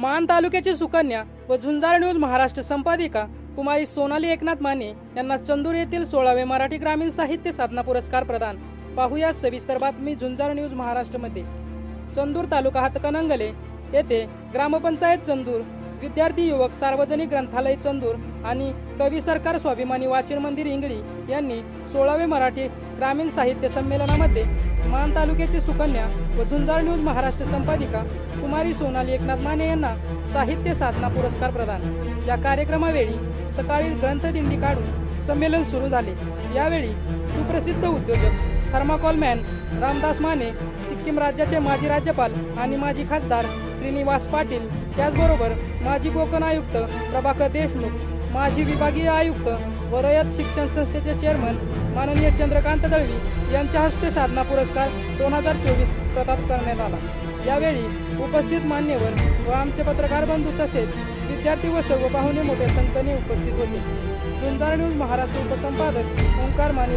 मान तालुक्याची सुकन्या व झुंजार न्यूज महाराष्ट्र संपादिका कुमारी सोनाली एकनाथ माने यांना चंदूर येथील सोळावे मराठी ग्रामीण साहित्य साधना पुरस्कार प्रदान. पाहूया सविस्तर बातमी झुंजार न्यूज महाराष्ट्रमध्ये. चंदूर तालुका हातकणंगले येथे ग्रामपंचायत चंदूर विद्यार्थी युवक सार्वजनिक ग्रंथालय चंदूर आणि कवी सरकार स्वाभिमानी वाचन मंदिर इंगळी यांनी सोळावे मराठी ग्रामीण साहित्य संमेलनामध्ये मान तालुक्याचे सुकन्या व झुंजार न्यूज महाराष्ट्र संपादिका कुमारी सोनाली एकनाथ माने यांना साहित्य साधना पुरस्कार प्रदान. या कार्यक्रमावेळी सकाळी ग्रंथदिंडी काढून संमेलन सुरू झाले. यावेळी सुप्रसिद्ध उद्योजक थर्माकॉल मॅन रामदास माने सिक्कीम राज्याचे माजी राज्यपाल आणि माजी खासदार श्रीनिवास पाटील त्याचबरोबर माजी कोकण आयुक्त प्रभाकर देशमुख माजी विभागीय आयुक्त व रयत शिक्षण संस्थेचे चेअरमन माननीय चंद्रकांत दळवी यांच्या हस्ते साधना पुरस्कार दोन हजार चोवीस प्रदान करण्यात आला. यावेळी उपस्थित मान्यवर व आमचे पत्रकार बंधू तसेच विद्यार्थी व सर्व पाहुणे मोठ्या संख्येने उपस्थित होते. झुंजार न्यूज महाराष्ट्र उपसंपादक ओंकार माने